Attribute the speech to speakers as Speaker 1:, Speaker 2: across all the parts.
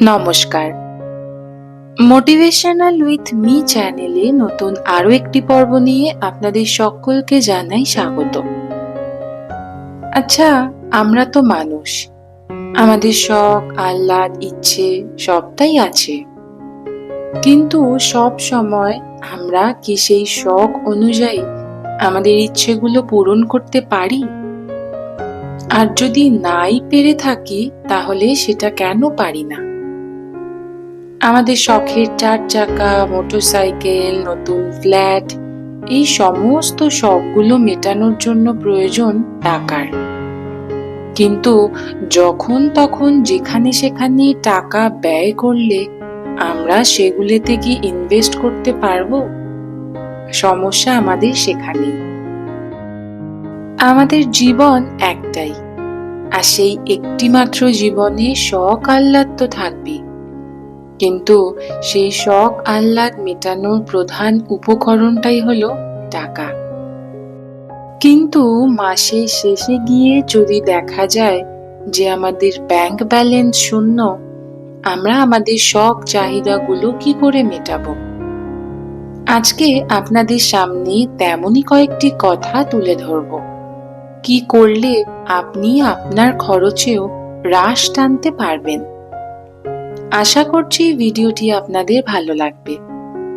Speaker 1: নমস্কার। Motivational with me চ্যানেলে নতুন আরও একটি পর্ব নিয়ে আপনাদের সকলকে জানাই স্বাগত। আচ্ছা আমরা তো মানুষ। আমাদের শখ, আহ্লাদ, ইচ্ছে সবটাই আছে। কিন্তু সব সময় আমরা কি সেই শখ অনুযায়ী আমাদের ইচ্ছেগুলো পূরণ করতে পারি? আর যদি নাই পেরে থাকি, তাহলে সেটা কেন পারি না? আমাদের শখের চার চাকা, মোটরসাইকেল, নতুন ফ্ল্যাট, এই সমস্ত শখগুলো মেটানোর জন্য প্রয়োজন টাকার। কিন্তু যখন তখন যেখানে সেখানে টাকা ব্যয় করলে আমরা সেগুলিতে কি ইনভেস্ট করতে পারব? সমস্যা আমাদের সেখানেই। আমাদের জীবন একটাই, আর সেই একটিমাত্র জীবনে শখ আহ্লাদ তো থাকবেই কিন্তু সেই শখ আহ্লাদ মেটানোর প্রধান উপকরণটাই হলো টাকা। কিন্তু মাসের শেষে গিয়ে যদি দেখা যায় যে আমাদের ব্যাংক ব্যালেন্স শূন্য, আমরা আমাদের শখ চাহিদাগুলো কি করে মেটাবো? আজকে আপনাদের সামনে তেমনই কয়েকটি কথা তুলে ধরব। কি করলে আপনি আপনার খরচেও হ্রাস টানতে পারবেন? আশা করছি ভিডিওটি আপনাদের ভালো লাগবে।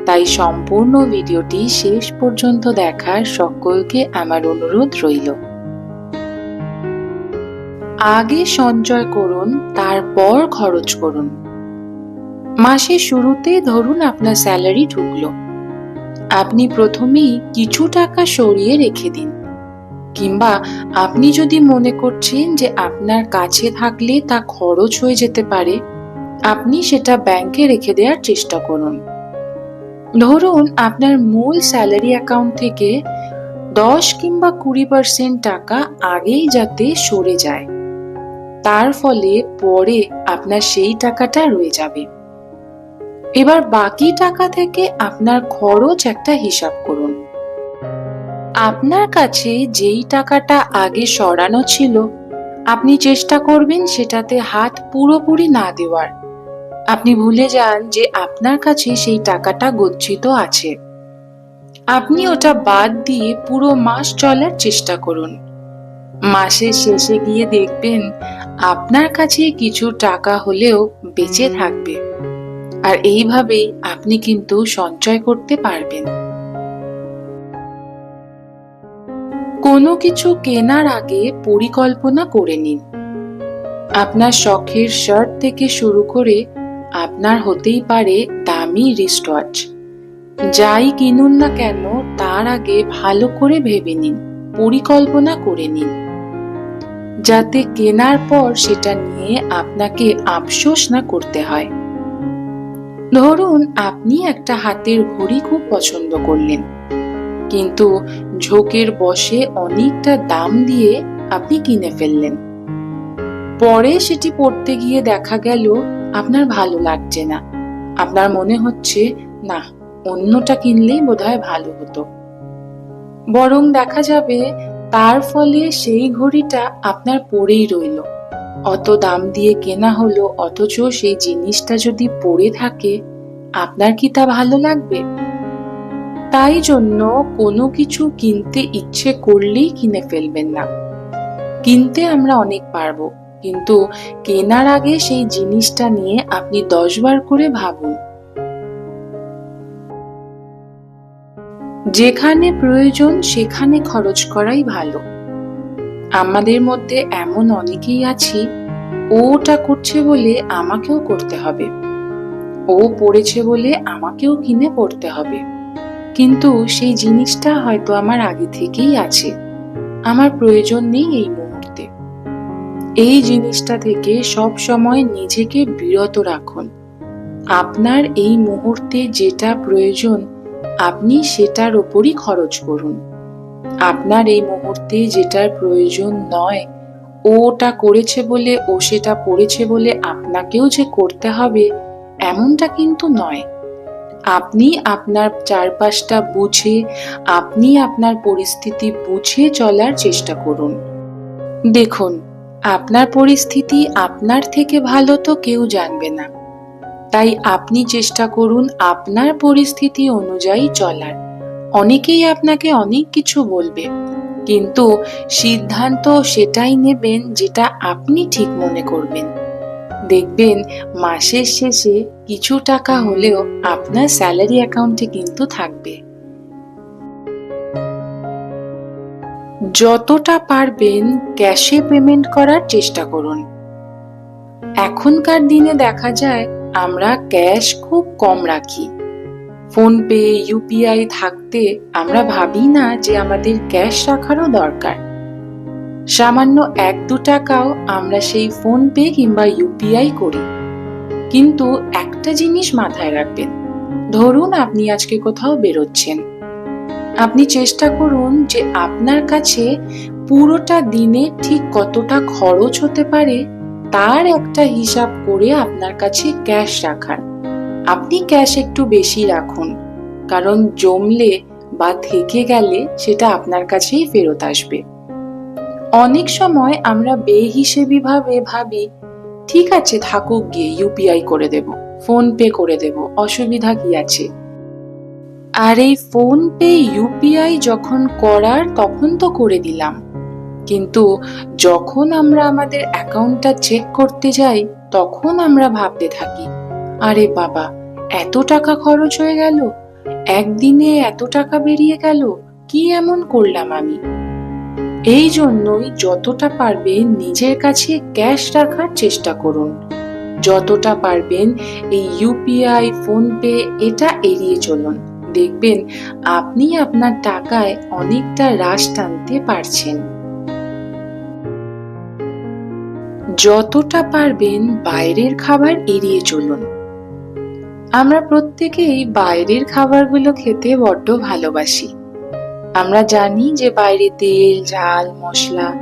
Speaker 1: তাই সম্পূর্ণ ভিডিওটি শেষ পর্যন্ত দেখার সকলকে আমার অনুরোধ রইল। আগে সঞ্চয় করুন, তারপর খরচ করুন। মাসের শুরুতে ধরুন আপনার স্যালারি ঢুকলো। আপনি প্রথমেই কিছু টাকা সরিয়ে রেখে দিন। কিংবা আপনি যদি মনে করছেন যে আপনার কাছে থাকলে তা খরচ হয়ে যেতে পারে আপনি সেটা ব্যাংকে রেখে দেওয়ার চেষ্টা করুন। ধরুন আপনার মূল স্যালারি অ্যাকাউন্ট থেকে দশ কিংবা কুড়ি পার্সেন্ট টাকা আগেই যাতে সরে যায়। তার ফলে পরে আপনার সেই টাকাটা রয়ে যাবে। এবার বাকি টাকা থেকে আপনার খরচ একটা হিসাব করুন। আপনার কাছে যেই টাকাটা আগে সরানো ছিল, আপনি চেষ্টা করবেন সেটাতে হাত পুরোপুরি না দেওয়ার। আপনি ভুলে যান যে আপনার কাছে সেই টাকাটা গচ্ছিত আছে। আপনি ওটা বাদ দিয়ে পুরো মাস চলার চেষ্টা করুন। মাসের শেষে গিয়ে দেখবেন আপনার কাছে কিছু টাকা হলেও বেঁচে থাকবে। আর এইভাবেই আপনি কিন্তু সঞ্চয় করতে পারবেন। কোনো কিছু কেনার আগে পরিকল্পনা করে নিন। আপনার শখের শার্ট থেকে শুরু করে আপনার হতেই পারে দামি রিস্টওয়াচ যাই কিনুন না কেন, তার আগে ভালো করে ভেবে নিন, পরিকল্পনা করে নিন। যাতে কেনার পর সেটা নিয়ে আপনাকে আফসোস না করতে হয়। ধরুন, আপনি একটা হাতের ঘড়ি খুব পছন্দ করলেন, কিন্তু ঝোঁকের বসে অনেকটা দাম দিয়ে আপনি কিনে ফেললেন। পরে সেটি পড়তে গিয়ে দেখা গেল আপনার ভালো লাগছে না। আপনার মনে হচ্ছে, না, অন্যটা কিনলেই বোধহয় ভালো হতো। বরং দেখা যাবে, তার ফলে সেই ঘড়িটা আপনার পড়েই রইল। অত দাম দিয়ে কেনা হলো, অথচ সেই জিনিসটা যদি পড়ে থাকে, আপনার কি তা ভালো লাগবে? তাই জন্য কোনো কিছু কিনতে ইচ্ছে করলেই কিনে ফেলবেন না। কিনতে আমরা অনেক পারব। কিন্তু কেনার আগে সেই জিনিসটা নিয়ে আপনি দশবার করে ভাবুন। যেখানে প্রয়োজন সেখানে খরচ করাই ভালো। আমাদের মধ্যে এমন অনেকেই আছি ওটা করছে বলে আমাকেও করতে হবে। ও পড়েছে বলে আমাকেও কিনে পড়তে হবে। কিন্তু সেই জিনিসটা হয়তো আমার আগে থেকেই আছে। আমার প্রয়োজন নেই এই এই জিনিসটা থেকে সব সময় নিজেকে বিরত রাখুন। আপনার এই মুহূর্তে যেটা প্রয়োজন, আপনি সেটার ওপরই খরচ করুন। আপনার এই মুহূর্তে যেটার প্রয়োজন নয়, ও ওটা করেছে বলে, ও সেটা পড়েছে বলে আপনাকেও যে করতে হবে, এমনটা কিন্তু নয়। আপনি আপনার চারপাশটা বুঝে, আপনি আপনার পরিস্থিতি বুঝে চলার চেষ্টা করুন। দেখুন আপনার পরিস্থিতি আপনার থেকে ভালো তো কেউ জানবে না। তাই আপনি চেষ্টা করুন আপনার পরিস্থিতি অনুযায়ী চলার। অনেকেই আপনাকে অনেক কিছু বলবে, কিন্তু সিদ্ধান্ত সেটাই নেবেন যেটা আপনি ঠিক মনে করবেন। দেখবেন মাসের শেষে কিছু টাকা হলেও আপনার স্যালারি অ্যাকাউন্টে কিন্তু থাকবে। যতটা পারবেন ক্যাশে পেমেন্ট করার চেষ্টা করুন। এখনকার দিনে দেখা যায় আমরা ক্যাশ খুব কম রাখি। ফোনপে, ইউপিআই থাকতে আমরা ভাবি না যে আমাদের ক্যাশ রাখারও দরকার। সামান্য এক দু টাকাও আমরা সেই ফোনপে কিংবা ইউপিআই করি। কিন্তু একটা জিনিস মাথায় রাখবেন। ধরুন আপনি আজকে কোথাও বেরোচ্ছেন। আপনি চেষ্টা করুন যে আপনার কাছে পুরোটা দিনে ঠিক কতটা খরচ হতে পারে তার একটা হিসাব করে আপনার কাছে ক্যাশ রাখার। আপনি ক্যাশ একটু বেশি রাখুন, কারণ জমলে বা থেকে গেলে সেটা আপনার কাছেই ফেরত আসবে। অনেক সময় আমরা বেহিসেবি ভাবে ভাবি, ঠিক আছে থাকুক গিয়ে ইউপিআই করে দেব, ফোন পে করে দেব, অসুবিধা কি আছে? আর এই ফোন পে ইউপিআই যখন করার, তখন তো করে দিলাম। কিন্তু যখন আমরা আমাদের অ্যাকাউন্টটা চেক করতে যাই, তখন আমরা ভাবতে থাকি, আরে বাবা, এত টাকা খরচ হয়ে গেল, একদিনে এত টাকা বেরিয়ে গেল, কি এমন করলাম আমি? এই জন্যই যতটা পারবেন নিজের কাছে ক্যাশ রাখার চেষ্টা করুন। যতটা পারবেন এই ইউপিআই ফোনপে এটা এড়িয়ে চলুন। দেখবেন আপনি আপনার টাকায় অনেকটা হ্রাস টানতে পারছেন। যতটা পারবেন বাইরের খাবার এড়িয়ে চলুন। আমরা প্রত্যেকেই বাইরের খাবারগুলো খেতে বড্ড ভালোবাসি। আমরা জানি যে বাইরে তেল, ঝাল, মশলা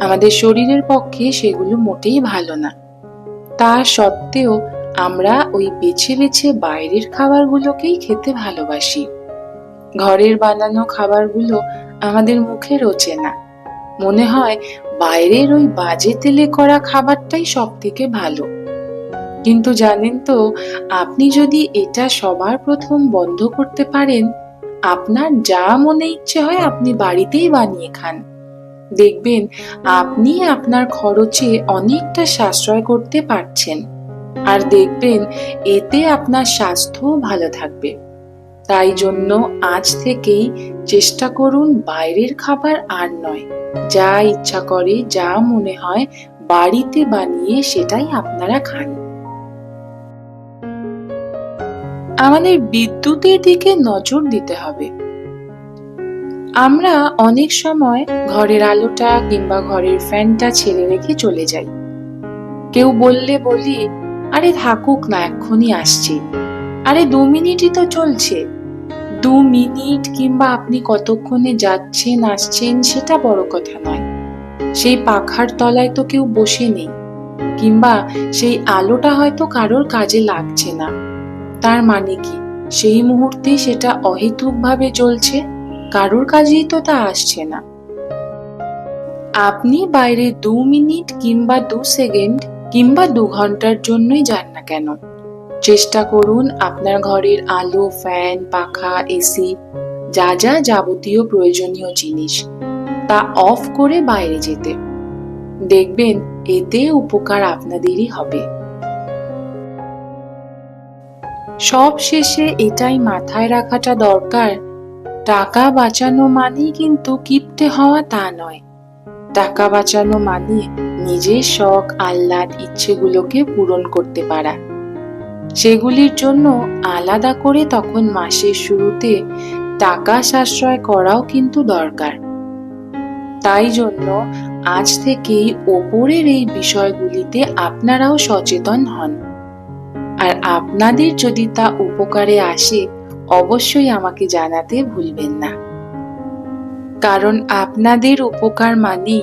Speaker 1: আমাদের শরীরের পক্ষে সেগুলো মোটেই ভালো না। তা সত্ত্বেও আমরা ওই বেছে বেছে বাইরের খাবারগুলোকেই খেতে ভালোবাসি। ঘরের বানানো খাবারগুলো আমাদের মুখে রোচে না। মনে হয় বাইরের ওই বাজে তেলে করা খাবারটাই সব থেকে ভালো। কিন্তু জানেন তো, আপনি যদি এটা সবার প্রথম বন্ধ করতে পারেন, আপনার যা মনে ইচ্ছে হয় আপনি বাড়িতেই বানিয়ে খান। দেখবেন আপনি আপনার খরচে অনেকটা সাশ্রয় করতে পারছেন। আর দেখবেন, এতে আপনার স্বাস্থ্য ভালো থাকবে। তাই জন্য আজ থেকেই চেষ্টা করুন বাইরের খাবার আর নয়। যা ইচ্ছা করে, যা মনে হয় বাড়িতে বানিয়ে সেটাই আপনারা খান। আমাদের বিদ্যুতের দিকে নজর দিতে হবে। আমরা অনেক সময় ঘরের আলোটা কিংবা ঘরের ফ্যানটা ছেড়ে রেখে চলে যাই। কেউ বললে বলি আরে থাকুক না, এক্ষুনি আসছি। আরে দু মিনিটই তো চলছে। দু মিনিট কিংবা আপনি কতক্ষণে যাচ্ছেন, আসছেন, সেটা বড় কথা নয়। সেই পাখার তলায় তো কেউ বসে নেই, কিংবা সেই আলোটা হয়তো কারোর কাজে লাগছে না। তার মানে কি? সেই মুহূর্তে সেটা অহেতুকভাবে চলছে? কারোর কাজেই তো তা আসছে না। আপনি বাইরে দু মিনিট কিংবা দু সেকেন্ড কিংবা দু ঘণ্টার জন্যই যান না কেন? চেষ্টা করুন আপনার ঘরের আলো, ফ্যান, পাখা, এসি, যা যা যাবতীয় প্রয়োজনীয় জিনিস, তা অফ করে বাইরে যেতে। দেখবেন এতে উপকার আপনাদেরই হবে। সব শেষে এটাই মাথায় রাখাটা দরকার, টাকা বাঁচানো মানেই কিন্তু কিপ্টে হওয়া তা নয়। টাকা বাঁচানো মানে নিজের শখ, আহ্লাদ, ইচ্ছেগুলোকে পূরণ করতে পারা। সেগুলির জন্য আলাদা করে তখন মাসের শুরুতে টাকা সাশ্রয় করাও কিন্তু দরকার। তাই জন্য আজ থেকেই ওপরের এই বিষয়গুলিতে আপনারাও সচেতন হন। আর আপনাদের যদি তা উপকারে আসে, অবশ্যই আমাকে জানাতে ভুলবেন না। কারণ আপনাদের উপকার মানেই